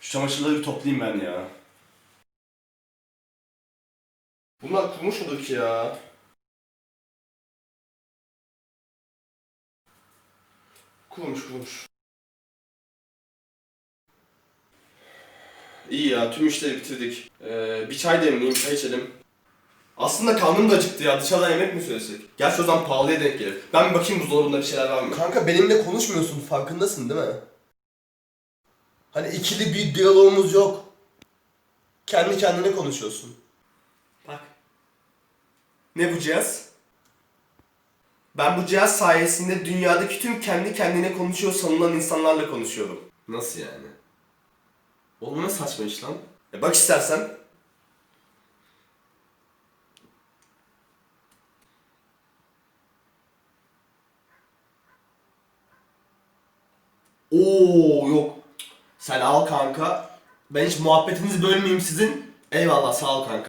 Şu çamaşırları bir toplayayım ben ya. Bunlar kurumuş mudur ya? Kurumuş kurumuş. İyi ya tüm işleri bitirdik. Ee, bir çay demleyeyim çay içelim. Aslında karnım da acıktı ya dışarıdan yemek mi söylesek? Gerçi o zaman pahalıya denk gelir. Ben bir bakayım buzdolabında bir şeyler var mı? Kanka benimle konuşmuyorsun farkındasın değil mi? Hani ikili bir diyalogumuz yok. Kendi kendine konuşuyorsun. Bak. Ne bu cihaz? Ben bu cihaz sayesinde dünyadaki tüm kendi kendine konuşuyor sanılan insanlarla konuşuyorum. Nasıl yani? Oğlum ne saçma iş lan? E bak istersen. Oo yok. Sen al kanka. Ben hiç muhabbetinizi bölmeyeyim sizin. Eyvallah sağ ol kanka.